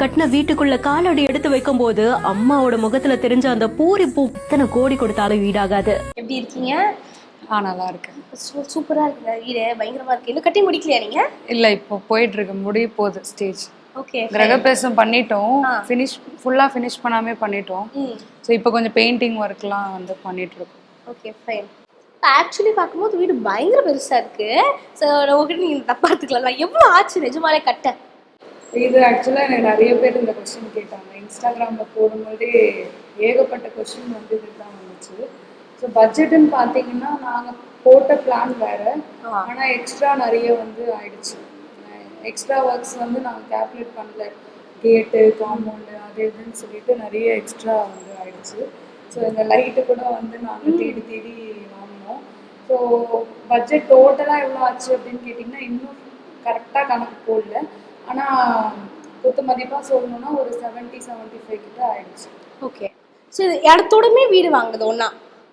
கட்டின வீட்டுக்குள்ள காலடி எடுத்து வைக்கும் போது அம்மாவோட முகத்துல தெரிஞ்ச அந்த பூரிப்பு இத்தனை கோடி கொடுத்தாலும் வீடாகாது. எப்படி இருக்கீங்க? ஆ நல்லா இருக்கேன். சூ- சூப்பரா இருக்குங்க வீடு? பயங்கரமா இருக்கு. இன்னும் கட்டி முடிக்கலையா நீங்க? இல்லை இப்போ போயிட்டு இருக்கு. முடிய போகுது ஸ்டேஜ். ஓகே கிரகப்பிரவேசம் பண்ணிட்டோம். ஃபினிஷ் ஃபுல்லாக ஃபினிஷ் பண்ணாமே பண்ணிட்டோம். ம். ஸோ இப்போ கொஞ்சம் பெயிண்டிங் ஒர்க்லாம் வந்து பண்ணிட்டு இருக்கோம். ஓகே ஃபைன் ஆக்சுவலி பார்க்கும்போது வீடு பயங்கர பெருசா இருக்கு. ஸோ உங்ககிட்ட நீங்க தப்பா எடுத்துக்கலாம் எவ்வளவு ஆச்சு நிஜமாலே கட்ட இது ஆக்சுவலாக எனக்கு நிறைய பேர் இந்த கொஸ்டின் கேட்டாங்க. இன்ஸ்டாகிராமில் போடும்போதே ஏகப்பட்ட கொஸ்டின் வந்து இதுதான் வந்துச்சு. ஸோ பட்ஜெட்டுன்னு பார்த்தீங்கன்னா நாங்கள் போட்ட பிளான் வேற. ஆனால் எக்ஸ்ட்ரா நிறைய வந்து ஆயிடுச்சு. எக்ஸ்ட்ரா ஒர்க்ஸ் வந்து நாங்கள் கேல்குலேட் பண்ணல. கேட்டு காம்பவுண்டு அது இதுன்னு சொல்லிட்டு நிறைய எக்ஸ்ட்ரா வந்து ஆயிடுச்சு. ஸோ இந்த லைட்டு கூட வந்து நாங்கள் தேடி தேடி வாங்கினோம். ஸோ பட்ஜெட் டோட்டலாக எவ்வளோ ஆச்சு அப்படின்னு கேட்டிங்கன்னா இன்னும் கரெக்டாக கணக்கு போடல. ஆனால் குத்து மதிப்பாக சொல்லணும்னா ஒரு செவன்ட்டி செவன்ட்டி ஃபைவ் கிட்ட ஆயிடுச்சு. ஓகே ஸோ இது இடத்தோடமே வீடு வாங்குறது ஒண்ணா?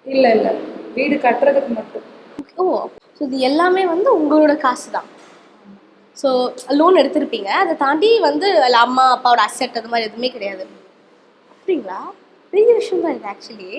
இல்லை இல்லை. வீடு கட்டுறதுக்கு மட்டும். ஓ ஸோ இது எல்லாமே வந்து உங்களோட காசு தான் ஸோ லோன் எடுத்திருப்பீங்க. அதை தாண்டி வந்து அதுல அம்மா அப்பாவோட அசெட் அது மாதிரி எதுவுமே கிடையாது. அப்படிங்களா? பெரிய விஷயம் தான் இது ஆக்சுவலி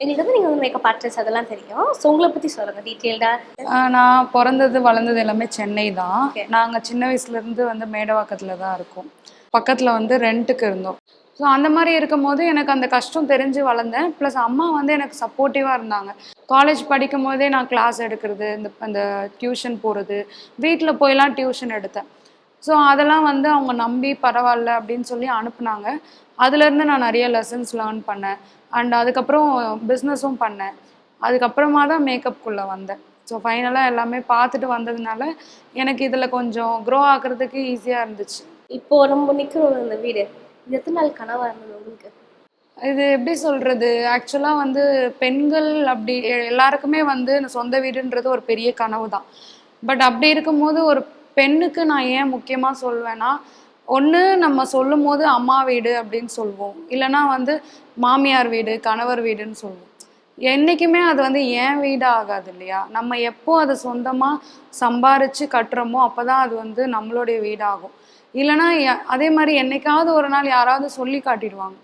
எங்களுக்கு வந்து நீங்கள் வந்து மேக்கப் ஆர்டிஸ்ட் அதெல்லாம் தெரியும். ஸோ உங்களை பற்றி சொல்லுங்கள் டீட்டெயில்டாக நான் பிறந்தது வளர்ந்தது எல்லாமே சென்னை தான். நாங்கள் சின்ன வயசுலேருந்து வந்து மேடவாக்கத்தில் தான் இருக்கோம். பக்கத்தில் வந்து ரெண்ட்டுக்கு இருந்தோம். ஸோ அந்த மாதிரி இருக்கும்போது எனக்கு அந்த கஷ்டம் தெரிஞ்சு வளர்ந்தேன். ப்ளஸ் அம்மா வந்து எனக்கு சப்போர்ட்டிவாக இருந்தாங்க. காலேஜ் படிக்கும் போதே நான் கிளாஸ் எடுக்கிறது இந்த அந்த டியூஷன் போகிறது வீட்டில் போயெல்லாம் டியூஷன் எடுத்தேன். ஸோ அதெல்லாம் வந்து அவங்க நம்பி பரவாயில்ல அப்படின்னு சொல்லி அனுப்புனாங்க. அதுலேருந்து நான் நிறைய லெசன்ஸ் லேர்ன் பண்ணேன். அண்ட் அதுக்கப்புறம் பிஸ்னஸும் பண்ணேன். அதுக்கப்புறமா தான் மேக்கப்புக்குள்ளே வந்தேன். ஸோ ஃபைனலாக எல்லாமே பார்த்துட்டு வந்ததுனால எனக்கு இதில் கொஞ்சம் க்ரோ ஆகுறதுக்கு ஈஸியாக இருந்துச்சு. இப்போ நம்ம நிற்கிறோம் இந்த வீடு. இது எத்தனை நாள் கனவாக இருந்தது உங்களுக்கு? இது எப்படி சொல்கிறது ஆக்சுவலாக வந்து பெண்கள் அப்படி எல்லாருக்குமே வந்து சொந்த வீடுன்றது ஒரு பெரிய கனவு தான் பட் அப்படி இருக்கும்போது ஒரு பெண்ணுக்கு நான் ஏன் முக்கியமாக சொல்வேன்னா ஒன்று நம்ம சொல்லும் போது அம்மா வீடு அப்படின்னு சொல்லுவோம் இல்லைன்னா வந்து மாமியார் வீடு கணவர் வீடுன்னு சொல்லுவோம் என்றைக்குமே அது வந்து ஏன் வீடு ஆகாது இல்லையா? நம்ம எப்போ அதை சொந்தமாக சம்பாரித்து கட்டுறோமோ அப்போ தான் அது வந்து நம்மளுடைய வீடாகும். இல்லைன்னா அதே மாதிரி என்னைக்காவது ஒரு நாள் யாராவது சொல்லி காட்டிடுவாங்க.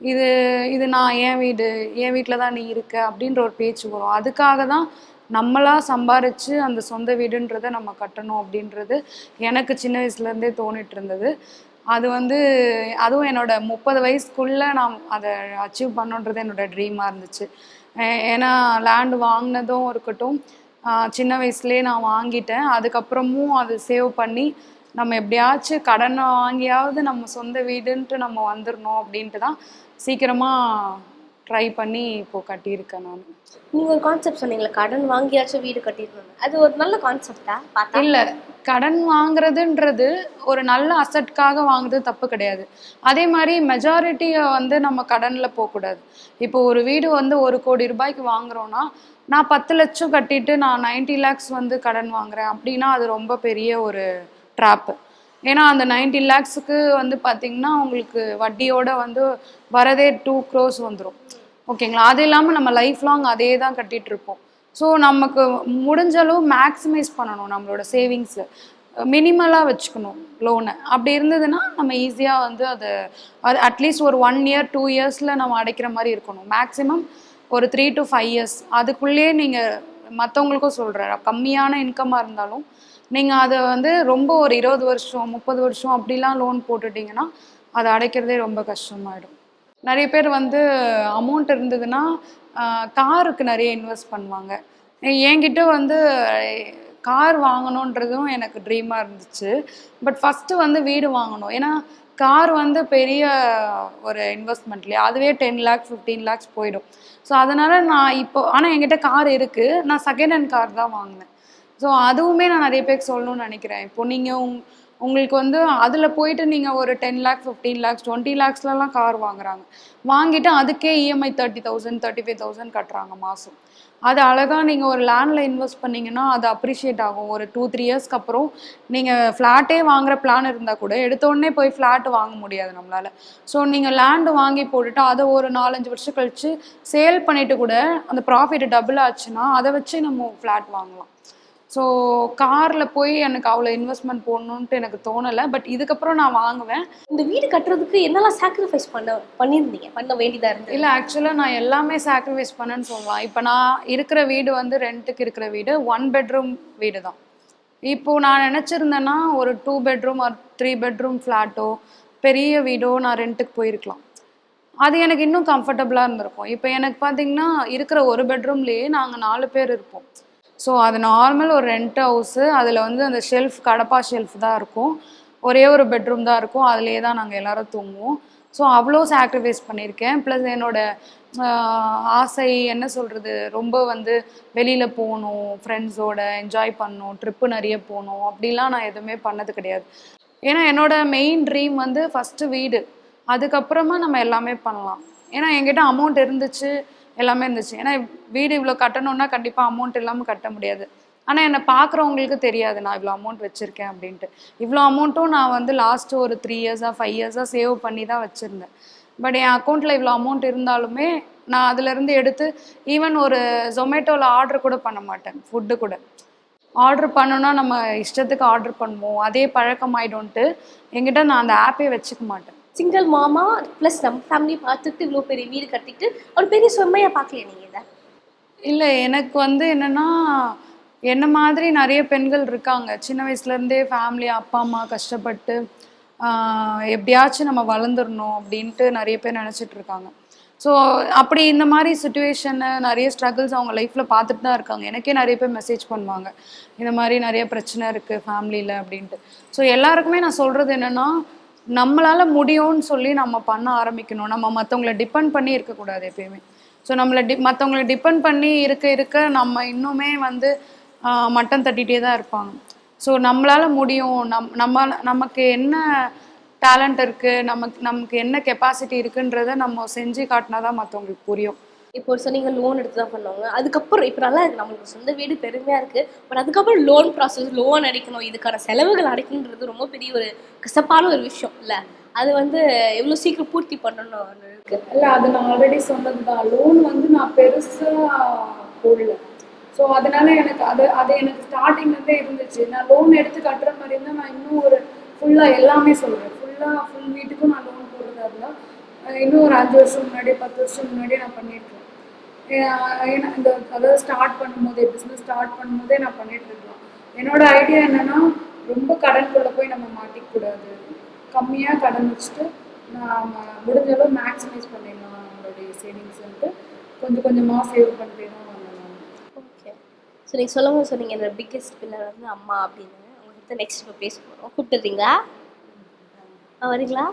இது இது நான் என் வீடு என் வீட்டில் தான் நீ இருக்க அப்படின்ற ஒரு பேச்சு வரும். அதுக்காக தான் நம்மளா சம்பாரிச்சு அந்த சொந்த வீடுன்றதை நம்ம கட்டணும் அப்படின்றது எனக்கு சின்ன வயசுலேருந்தே தோணிட்டு இருந்தது. அது வந்து அதுவும் என்னோட முப்பது வயசுக்குள்ளே நான் அதை அச்சீவ் பண்ணுன்றது என்னோட ட்ரீமாக இருந்துச்சு. ஏன்னா லேண்ட் வாங்கினதும் இருக்கட்டும் சின்ன வயசுலேயே நான் வாங்கிட்டேன். அதுக்கப்புறமும் அது சேவ் பண்ணி நம்ம எப்படியாச்சும் கடனை வாங்கியாவது நம்ம சொந்த வீடுன்ட்டு நம்ம வந்துடணும் அப்படின்ட்டு தான் சீக்கிரமாக ட்ரை பண்ணி இப்போ கட்டியிருக்கேன் நான். நீங்கள் ஒரு கான்செப்ட் சொன்னீங்களே கடன் வாங்கியாச்சும் வீடு கட்டிடணும் அது ஒரு நல்ல கான்செப்டா பார்த்தா? இல்லை கடன் வாங்குறதுன்றது ஒரு நல்ல அசட்காக வாங்குறது தப்பு கிடையாது. அதே மாதிரி மெஜாரிட்டியை வந்து நம்ம கடனில் போகக்கூடாது. இப்போ ஒரு வீடு வந்து ஒரு கோடி ரூபாய்க்கு வாங்குறோன்னா நான் பத்து லட்சம் கட்டிட்டு நான் 90 லேக்ஸ் வந்து கடன் வாங்குறேன் அப்படின்னா அது ரொம்ப பெரிய ஒரு ட்ராப்பு ஏன்னா அந்த 90 லேக்ஸுக்கு வந்து பார்த்தீங்கன்னா உங்களுக்கு வட்டியோட வந்து வரதே டூ க்ரோஸ் வந்துடும் ஓகேங்களா அது இல்லாமல் நம்ம லைஃப் லாங் அதே தான் கட்டிட்டு இருப்போம் ஸோ நமக்கு முடிஞ்ச அளவு மேக்ஸிமைஸ் பண்ணணும் நம்மளோட சேவிங்ஸை மினிமலாக வச்சுக்கணும் லோனை அப்படி இருந்ததுன்னா நம்ம ஈஸியாக வந்து அதை அது அட்லீஸ்ட் ஒரு ஒன் இயர் டூ இயர்ஸில் நம்ம அடைக்கிற மாதிரி இருக்கணும். மேக்ஸிமம் ஒரு த்ரீ டு ஃபைவ் இயர்ஸ் அதுக்குள்ளேயே நீங்கள் மற்றவங்களுக்கும் சொல்கிறேன் கம்மியான இன்கமாக இருந்தாலும் நீங்கள் அதை வந்து ரொம்ப ஒரு இருபது வருஷம் முப்பது வருஷம் அப்படிலாம் லோன் போட்டுட்டீங்கன்னா அதை அடைக்கிறதே ரொம்ப கஷ்டமாயிடும். நிறைய பேர் வந்து அமௌண்ட் இருந்ததுன்னா காருக்கு நிறைய இன்வெஸ்ட் பண்ணுவாங்க. என்கிட்ட வந்து கார் வாங்கணுன்றதும் எனக்கு ட்ரீமாக இருந்துச்சு. பட் ஃபஸ்ட்டு வந்து வீடு வாங்கணும். ஏன்னா கார் வந்து பெரிய ஒரு இன்வெஸ்ட்மெண்ட் இல்லையா? அதுவே டென் லேக்ஸ் ஃபிஃப்டீன் லேக்ஸ் போயிடும். ஸோ அதனால் நான் இப்போ ஆனால் என்கிட்ட கார் இருக்குது நான் செகண்ட் ஹேண்ட் கார் தான் வாங்கினேன். ஸோ அதுவுமே நான் நிறைய பேருக்கு சொல்லணும்னு நினைக்கிறேன். இப்போ நீங்கள் உங் உங்களுக்கு வந்து அதில் போயிட்டு நீங்கள் ஒரு ten lakhs fifteen lakhs twenty லேக்ஸ்லலாம் car வாங்குறாங்க. வாங்கிட்டு அதுக்கே EMI thirty thousand thirty five thousand கட்டுறாங்க மாதம் அது அழகாக நீங்கள் ஒரு லேண்டில் இன்வெஸ்ட் பண்ணிங்கன்னா அது அப்ரிஷியேட் ஆகும். ஒரு டூ த்ரீ இயர்ஸ்க்கு அப்புறம் நீங்கள் ஃப்ளாட்டே வாங்குற பிளான் இருந்தால் கூட எடுத்த உடனே போய் ஃப்ளாட் வாங்க முடியாது நம்மளால். ஸோ நீங்கள் லேண்டு வாங்கி போட்டுட்டு அதை ஒரு நாலஞ்சு வருஷம் கழித்து சேல் பண்ணிவிட்டு கூட அந்த ப்ராஃபிட் டபுள் ஆச்சுன்னா அதை வச்சு நம்ம ஃப்ளாட் வாங்கலாம். ஸோ காரில் போய் எனக்கு அவ்வளோ இன்வெஸ்ட்மெண்ட் போடணுன்ட்டு எனக்கு தோணலை. பட் இதுக்கப்புறம் நான் வாங்குவேன். இந்த வீடு கட்டுறதுக்கு என்னெல்லாம் சாக்ரிஃபைஸ் பண்ண பண்ணியிருந்தீங்க? பண்ண வேண்டியதா இருந்தது? இல்லை ஆக்சுவலாக நான் எல்லாமே சாக்ரிஃபைஸ் பண்ணேன்னு சொல்லலாம். இப்போ நான் இருக்கிற வீடு வந்து ரெண்ட்டுக்கு இருக்கிற வீடு ஒன் பெட்ரூம் வீடு தான் இப்போ நான் நினச்சிருந்தேன்னா ஒரு டூ பெட்ரூம் ஒரு த்ரீ பெட்ரூம் ஃப்ளாட்டோ பெரிய வீடோ நான் ரெண்ட்டுக்கு போயிருக்கலாம். அது எனக்கு இன்னும் கம்ஃபர்டபுளாக இருந்திருக்கும். இப்போ எனக்கு பார்த்தீங்கன்னா இருக்கிற ஒரு பெட்ரூம்லேயே நாங்கள் நாலு பேர் இருப்போம். ஸோ அது நார்மல் ஒரு ரெண்ட் ஹவுஸு அதில் வந்து அந்த ஷெல்ஃப் கடப்பா ஷெல்ஃப் தான் இருக்கும். ஒரே ஒரு பெட்ரூம் தான் இருக்கும். அதுலேயே தான் நாங்கள் எல்லோரும் தூங்குவோம். ஸோ அவ்வளோ சாக்ரிஃபைஸ் பண்ணியிருக்கேன். ப்ளஸ் என்னோட ஆசை என்ன சொல்கிறது ரொம்ப வந்து வெளியில் போகணும் ஃப்ரெண்ட்ஸோட என்ஜாய் பண்ணணும் ட்ரிப்பு நிறைய போகணும். அப்படிலாம் நான் எதுவுமே பண்ணது கிடையாது. ஏன்னா என்னோட மெயின் ட்ரீம் வந்து ஃபஸ்ட்டு வீடு. அதுக்கப்புறமா நம்ம எல்லாமே பண்ணலாம். ஏன்னா என்கிட்ட அமௌண்ட் இருந்துச்சு. எல்லாமே இருந்துச்சு. ஏன்னா வீடு இவ்வளோ கட்டணும்னா கண்டிப்பாக அமௌண்ட் இல்லாமல் கட்ட முடியாது. ஆனால் என்னை பார்க்குறவங்களுக்கு தெரியாது நான் இவ்வளோ அமௌண்ட் வச்சுருக்கேன் அப்படின்ட்டு. இவ்வளோ அமௌண்ட்டும் நான் வந்து லாஸ்ட்டு ஒரு த்ரீ இயர்ஸாக ஃபைவ் இயர்ஸாக சேவ் பண்ணி தான் வச்சுருந்தேன். பட் என் அக்கௌண்ட்டில் இவ்வளோ அமௌண்ட் இருந்தாலுமே நான் அதுலேருந்து எடுத்து ஈவன் ஒரு ஜொமேட்டோவில் ஆர்டர் கூட பண்ண மாட்டேன். ஃபுட்டு கூட. ஆர்டர் பண்ணோன்னா நம்ம இஷ்டத்துக்கு ஆர்டர் பண்ணுவோம். அதே பழக்கம் ஆயிடும்ட்டு என்கிட்ட நான் அந்த ஆப்பே வச்சுக்க மாட்டேன். சிங்கிள் மாமா ப்ளஸ் நம்ம ஃபேமிலி பார்த்துட்டு இவ்வளோ பெரிய வீடு கட்டிட்டு ஒரு பெரிய செம்மையாக பார்க்கலையா நீங்கள் இதை? இல்லை எனக்கு வந்து என்னன்னா என்ன மாதிரி நிறைய பெண்கள் இருக்காங்க. சின்ன வயசுலேருந்தே ஃபேமிலி அப்பா அம்மா கஷ்டப்பட்டு எப்படியாச்சும் நம்ம வளர்ந்துடணும் அப்படின்ட்டு நிறைய பேர் நினச்சிட்டு இருக்காங்க. ஸோ அப்படி இந்த மாதிரி சுச்சுவேஷனு நிறைய ஸ்ட்ரகிள்ஸ் அவங்க லைஃப்பில் பார்த்துட்டு தான் இருக்காங்க. எனக்கே நிறைய பேர் மெசேஜ் பண்ணுவாங்க. இந்த மாதிரி நிறைய பிரச்சனை இருக்குது ஃபேமிலியில் அப்படின்ட்டு. ஸோ எல்லாருக்குமே நான் சொல்கிறது என்னென்னா நம்மளால் முடியும்னு சொல்லி நம்ம பண்ண ஆரம்பிக்கணும். நம்ம மற்றவங்கள டிபெண்ட் பண்ணி இருக்கக்கூடாது எப்பயுமே. ஸோ நம்மளை டி மற்றவங்களை டிபெண்ட் பண்ணி இருக்க இருக்க நம்ம இன்னுமே வந்து மட்டம் தட்டிகிட்டே தான் இருப்பாங்க. ஸோ நம்மளால் முடியும். நம் நம்ம நமக்கு என்ன டேலண்ட் இருக்குது நமக்கு நமக்கு என்ன கெப்பாசிட்டி இருக்குன்றத நம்ம செஞ்சு காட்டினா தான் மற்றவங்களுக்கு புரியும். இப்போ ஒரு சொன்னீங்க லோன் எடுத்து தான் பண்ணுவாங்க. அதுக்கப்புறம் இப்போ நல்லா இருக்கு. நம்மளுக்கு சொந்த வீடு பெருமையா இருக்கு. பட் அதுக்கப்புறம் லோன் ப்ராசஸ் லோன் அடைக்கணும். இதுக்கான செலவுகள் அடைக்கணுன்றது ரொம்ப பெரிய ஒரு கசப்பான ஒரு விஷயம் இல்ல? அது வந்து எவ்வளவு சீக்கிரம் பூர்த்தி பண்ணணும் இருக்கு. இல்லை அது நான் ஆல்ரெடி சொன்னது தான் லோன் வந்து நான் பெருசாக போடல. ஸோ அதனால எனக்கு அது அது எனக்கு ஸ்டார்டிங்லேருந்தே இருந்துச்சு. நான் லோன் எடுத்து கட்டுற மாதிரி இருந்தால் நான் இன்னும் ஒரு ஃபுல்லாக எல்லாமே சொல்கிறேன் ஃபுல்லாக ஃபுல் வீட்டுக்கும் நான் லோன் போடுறதா இருந்தால் இன்னும் ஒரு அஞ்சு வருஷம் முன்னாடி பத்து வருஷம் முன்னாடியே நான் பண்ணியிருக்கேன் ஏன்னா இந்த அதாவது ஸ்டார்ட் பண்ணும்போதே பிஸ்னஸ் ஸ்டார்ட் பண்ணும்போதே நான் பண்ணிட்டு என்னோட ஐடியா என்னன்னா ரொம்ப கடன்குள்ளே போய் நம்ம மாட்டிக்கூடாது கம்மியாக கடன் வச்சுட்டு நாம் முடிஞ்ச அளவு மேக்ஸிமைஸ் பண்ணிடலாம் நம்மளுடைய சேவிங்ஸ்ன்ட்டு கொஞ்சம் கொஞ்சமாக சேவ் பண்ணிட்டே தான் ஓகே ஸோ நீங்கள் சொல்லும் போது சொன்னீங்க என்னோட பிக்கெஸ்ட் பில்லர் வந்து அம்மா அப்படின்னு. உங்கள்கிட்ட நெக்ஸ்ட் இப்போ பேச போகிறோம் கூப்பிட்டுறீங்களா? ஆ வரீங்களா?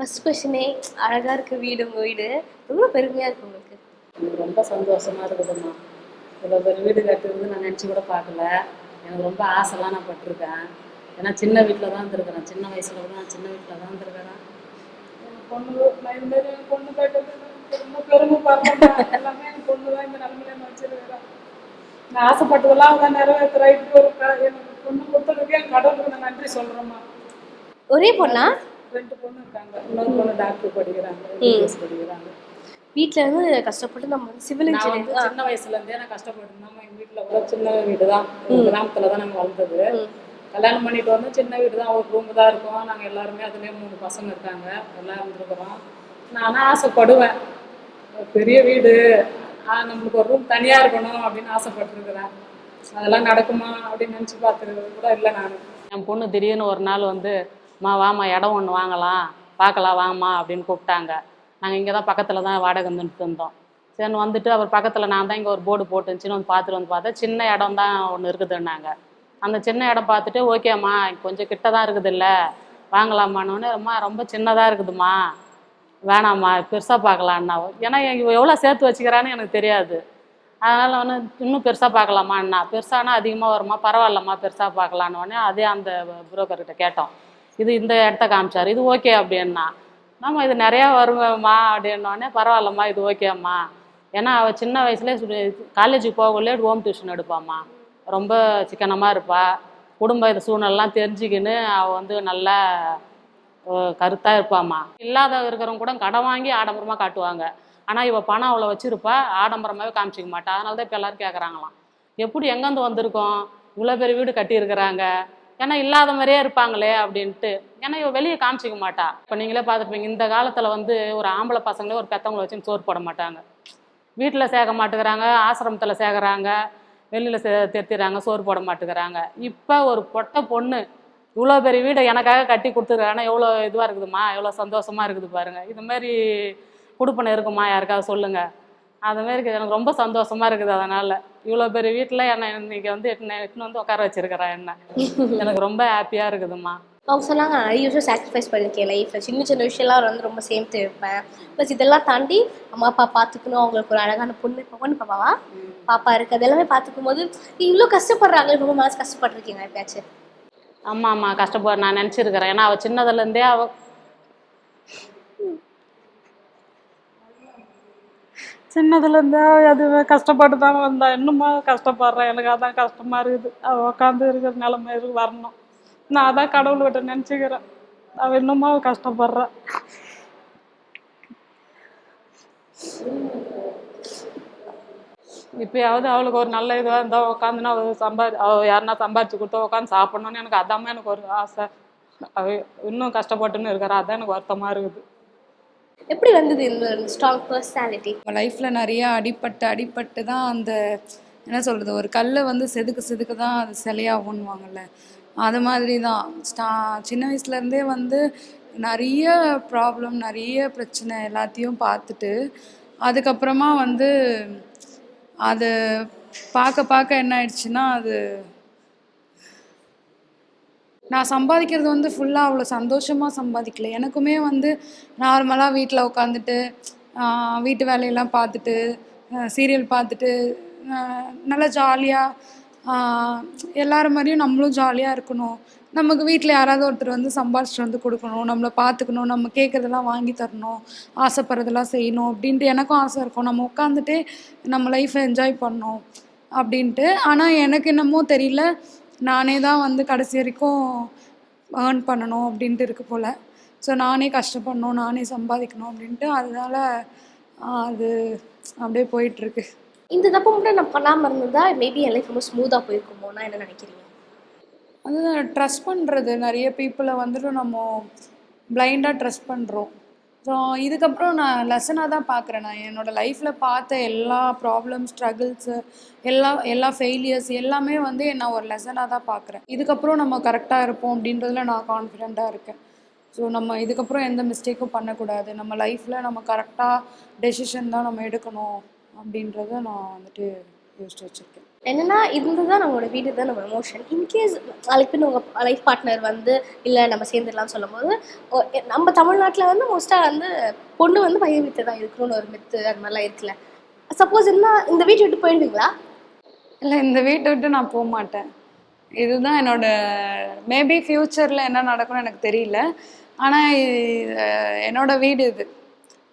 ஃபஸ்ட் கொஷினே அழகாக இருக்குது வீடு உங்கள் வீடு. ரொம்ப பெருமையாக இருக்குது உங்களுக்கு. எனக்கு ரொம்ப சந்தோஷமா இருக்குதும்மா இவ்வளோ பெரிய வீடு கட்டுறது நான் நினச்சி கூட பார்க்கல. எனக்கு ரொம்ப ஆசைலாம் நான் பட்டிருக்கேன். ஏன்னா சின்ன வீட்டில் தான் இருந்திருக்கிறேன். சின்ன வயசுல கூட நான் சின்ன வீட்டில் தான் இருந்திருக்கிறேன். பொண்ணு நான் இந்த மாதிரி பொண்ணு கேட்டது ரொம்ப பெருமைப்படுறேன் எல்லாமே என் பொண்ணு தான் இந்த நிலைமையில வச்சிருக்கிறேன். நான் ஆசைப்பட்டதெல்லாம் அவன் நிறைவேற்றுறா இப்படி ஒரு எனக்கு பொண்ணு கொடுத்ததுக்கு என் கடவுளுக்கு நான் நன்றி சொல்றேம்மா. ஒரே பொண்ணா? ரெண்டு பொண்ணு இருக்காங்க. இன்னொரு பொண்ணு டாக்டர் படிக்கிறாங்க படிக்கிறாங்க. வீட்ல இருந்து கஷ்டப்பட்டு நம்ம வந்து சிவில் இன்ஜினியர் சின்ன வயசுல இருந்தே நான் கஷ்டப்பட்டு நம்ம எங்கள் வீட்டில் கூட சின்ன வீடு தான் கிராமத்தில் தான் நாங்கள் வளர்ந்தது. கல்யாணம் பண்ணிட்டு வந்து சின்ன வீடு தான் ஒரு ரூம் தான் இருக்கும். நாங்கள் எல்லாருமே அதுலேயே மூணு பசங்க இருக்காங்க. எல்லாம் இருந்திருக்கிறோம். நானும் ஆசைப்படுவேன். ஒரு பெரிய வீடு. நம்மளுக்கு ஒரு ரூம் தனியாக இருக்கணும் அப்படின்னு ஆசைப்பட்டிருக்கிறேன். அதெல்லாம் நடக்குமா அப்படின்னு நினச்சி பார்த்துருக்கிறது கூட இல்லை நான். என் பொண்ணு திடீர்னு ஒரு நாள் வந்து மா வாம்மா இடம் ஒன்று வாங்கலாம். பார்க்கலாம் வாம்மா அப்படின்னு கூப்பிட்டாங்க. நாங்கள் இங்கே தான் பக்கத்தில் தான் வாடகை வந்துட்டு இருந்தோம். சரின்னு வந்துட்டு அவர் பக்கத்தில் நான் தான் இங்கே ஒரு போர்டு போட்டுருந்துச்சுன்னு வந்து பார்த்துட்டு வந்து பார்த்தா சின்ன இடம் தான் ஒன்று இருக்குதுன்னாங்க. அந்த சின்ன இடம் பார்த்துட்டு ஓகேம்மா கொஞ்சம் கிட்ட தான் இருக்குதுல்ல. வாங்கலாமான்னு ரொம்ப ரொம்ப சின்னதாக இருக்குதும்மா. வேணாம்மா பெருசாக பார்க்கலான்னா ஏன்னா எவ்வளோ சேர்த்து வச்சுக்கிறான்னு எனக்கு தெரியாது. அதனால் வந்து இன்னும் பெருசாக பார்க்கலாமான்னா பெருசானா அதிகமாக வருமா? பரவாயில்லம்மா பெருசாக பார்க்கலான்னு உடனே அதே அந்த புரோக்கர்கிட்ட கேட்டோம். இது இந்த இடத்த காமிச்சார். இது ஓகே அப்படின்னா ஆமாம் இது நிறையா வருங்கம்மா அப்படின்னோடனே பரவாயில்லம்மா இது ஓகேம்மா ஏன்னா அவள் சின்ன வயசுலேயே காலேஜுக்கு போகக்குள்ளே ஹோம் டியூஷன் எடுப்பாம்மா. ரொம்ப சிக்கனமாக இருப்பாள் குடும்ப இது சூழ்நிலாம் தெரிஞ்சுக்கின்னு அவள் வந்து நல்லா கருத்தாக இருப்பாம்மா. இல்லாத இருக்கிறவங்க கூட கடன் வாங்கி ஆடம்பரமாக காட்டுவாங்க. ஆனால் இவள் பணம் அவ்வளோ வச்சுருப்பா ஆடம்பரமாகவே காமிச்சிக்க மாட்டா. அதனால தான் இப்போ எல்லாரும் கேட்குறாங்களாம் எப்படி எங்கேருந்து வந்திருக்கோம்? இவ்வளோ பெரிய வீடு கட்டியிருக்கிறாங்க. ஏன்னா இல்லாத மாதிரியே இருப்பாங்களே அப்படின்ட்டு. ஏன்னா இவ வெளியே காமிச்சிக்க மாட்டா. இப்போ நீங்களே பார்த்துருப்பீங்க இந்த காலத்தில் வந்து ஒரு ஆம்பளை பசங்களே ஒரு பெத்தவங்களை வச்சு சோறு போட மாட்டாங்க. வீட்டில் சேர்க்க மாட்டேங்கிறாங்க ஆசிரமத்தில் சேர்க்குறாங்க வெளியில் சே தெத்திடுறாங்க சோறு போட மாட்டேங்கிறாங்க இப்போ ஒரு பொட்டை பொண்ணு இவ்வளோ பெரிய வீடை எனக்காக கட்டி கொடுத்துருக்காங்கன்னா எவ்வளோ இதுவாக இருக்குதுமா எவ்வளோ சந்தோஷமாக இருக்குது பாருங்கள் இது மாதிரி கொடுப்பனை இருக்குமா யாருக்காவது சொல்லுங்கள் அது மாதிரி இருக்குது. எனக்கு ரொம்ப சந்தோஷமா இருக்குது அதனால. இவ்வளோ பெரிய வீட்டில் என்னை இன்னைக்கு வந்து எட்டுன்னு எட்டுன்னு வந்து உட்கார வச்சிருக்கிறேன் என்ன. எனக்கு ரொம்ப ஹாப்பியாக இருக்குதும்மா. அவங்க சொன்னாங்க நிறைய விஷயம் சாக்ரிஃபைஸ் பண்ணியிருக்கேன் லைஃப்பில் சின்ன சின்ன விஷயம்லாம் வந்து ரொம்ப சேர்த்து வைப்பேன். ப்ளஸ் இதெல்லாம் தாண்டி அம்மா அப்பா பார்த்துக்கணும். அவங்களுக்கு ஒரு அழகான பொண்ணு பொண்ணு பாப்பாவா? பாப்பா இருக்கு அது எல்லாமே பார்த்துக்கும் போது இவ்வளோ கஷ்டப்படுறாங்களே ரொம்ப மனசு கஷ்டப்பட்டிருக்கீங்க எப்பயாச்சும். ஆமாம் ஆமாம் கஷ்டப்பட நான் நினச்சிருக்கிறேன். ஏன்னா அவள் சின்னதுலேருந்தே அவ சின்னதுலேருந்தே அதுவே கஷ்டப்பட்டு தான் வந்தா. இன்னுமா கஷ்டப்படுறேன். எனக்கு அதான் கஷ்டமாக இருக்குது. அவள் உட்காந்து இருக்கிற நிலமை இருக்கு. வரணும். நான் அதான் கடவுள்கிட்ட நினச்சிக்கிறேன். அவள் இன்னுமா கஷ்டப்படுறா. இப்போயாவது அவளுக்கு ஒரு நல்ல இதுவாக இருந்தால் உட்காந்துனா அவள் சம்பாதி அவள் யாருன்னா சம்பாதிச்சு கொடுத்தா உட்காந்து சாப்பிட்ணுன்னு எனக்கு அதாம்மா எனக்கு ஒரு ஆசை. அவ இன்னும் கஷ்டப்பட்டுன்னு இருக்கிறா. அதான் எனக்கு வருத்தமாக இருக்குது. எப்படி வந்தது இந்த ஸ்ட்ராங் பர்சனாலிட்டி நம்ம லைஃப்பில் நிறைய அடிபட்டு அடிப்பட்டு தான் அந்த என்ன சொல்கிறது ஒரு கல்லை வந்து செதுக்க செதுக்க தான் அது சிலையாகும்னுவாங்கல்ல. அது மாதிரி தான். ஸ்டா சின்ன வயசுலேருந்தே வந்து நிறைய ப்ராப்ளம் நிறைய பிரச்சனை எல்லாத்தையும் பார்த்துட்டு அதுக்கப்புறமா வந்து அது பார்க்க பார்க்க என்ன ஆயிடுச்சுன்னா அது நான் சம்பாதிக்கிறது வந்து ஃபுல்லாக அவ்வளோ சந்தோஷமாக சம்பாதிக்கல. எனக்குமே வந்து நார்மலாக வீட்டில் உட்காந்துட்டு வீட்டு வேலையெல்லாம் பார்த்துட்டு சீரியல் பார்த்துட்டு நல்லா ஜாலியாக எல்லாரும் மாதிரியும் நம்மளும் ஜாலியாக இருக்கணும். நமக்கு வீட்டில் யாராவது ஒருத்தர் வந்து சம்பாதிச்சிட்டு வந்து கொடுக்கணும். நம்மளை பார்த்துக்கணும். நம்ம கேட்குறதெல்லாம் வாங்கி தரணும். ஆசைப்படுறதெல்லாம் செய்யணும் அப்படின்ட்டு எனக்கும் ஆசை இருக்கும். நம்ம உட்காந்துட்டே நம்ம லைஃப்பை என்ஜாய் பண்ணோம் அப்படின்ட்டு. ஆனால் எனக்கு என்னமோ தெரியல நானே தான் வந்து கடைசி வரைக்கும் ஏர்ன் பண்ணணும் அப்படின்ட்டு இருக்கு போல். ஸோ நானே கஷ்டப்படணும் நானே சம்பாதிக்கணும் அப்படின்ட்டு அதனால அது அப்படியே போயிட்டுருக்கு. இந்த தப்பு மட்டும் நான் பண்ணாமல் இருந்திருந்தா மேபி என் லைஃப் ரொம்ப ஸ்மூத்தாக போயிருக்குமோனா என்ன நினைக்கிறீங்க? அது ட்ரஸ்ட் பண்ணுறது நிறைய பீப்புளை வந்துட்டு நம்ம பிளைண்டாக ட்ரஸ்ட் பண்ணுறோம் ஸோ இதுக்கப்புறம் நான் லெசனாக தான் பார்க்குறேன். நான் என்னோடய லைஃப்பில் பார்த்த எல்லா ப்ராப்ளம் ஸ்ட்ரகிள்ஸு எல்லா எல்லா ஃபெயிலியர்ஸ் எல்லாமே வந்து நான் ஒரு லெசனாக தான் பார்க்குறேன். இதுக்கப்புறம் நம்ம கரெக்டாக இருப்போம் அப்படின்றதுல நான் கான்ஃபிடெண்ட்டாக இருக்கேன். ஸோ நம்ம இதுக்கப்புறம் எந்த மிஸ்டேக்கும் பண்ணக்கூடாது. நம்ம லைஃப்பில் நம்ம கரெக்டாக டெசிஷன் தான் நம்ம எடுக்கணும் அப்படின்றத நான் வந்துட்டு யோசிச்சு வச்சுருக்கேன். என்னன்னால் இருந்து தான் நம்மளோட வீடு தான் நம்ம எமோஷன் இன்கேஸ் நாளைக்கு பின் உங்கள் லைஃப் பார்ட்னர் வந்து இல்லை நம்ம சேர்ந்துடலாம் சொல்லும் போது ஓ, நம்ம தமிழ்நாட்டில் வந்து மோஸ்ட்டாக வந்து பொண்ணு வந்து பையன் வீட்டில் தான் இருக்கணும்னு ஒரு மித்து அது மாதிரிலாம் இருக்குல்ல. சப்போஸ் என்ன இந்த வீட்டை விட்டு போயிடுவீங்களா? இல்லை இந்த வீட்டை விட்டு நான் போக மாட்டேன். இதுதான் என்னோட மேபி ஃப்யூச்சரில் என்ன நடக்கும்னு எனக்கு தெரியல. ஆனால் என்னோட வீடு இது.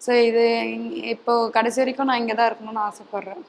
ஸோ இது இப்போ கடைசி வரைக்கும் நான் இங்கே தான் இருக்கணும்னு ஆசைப்பட்றேன்.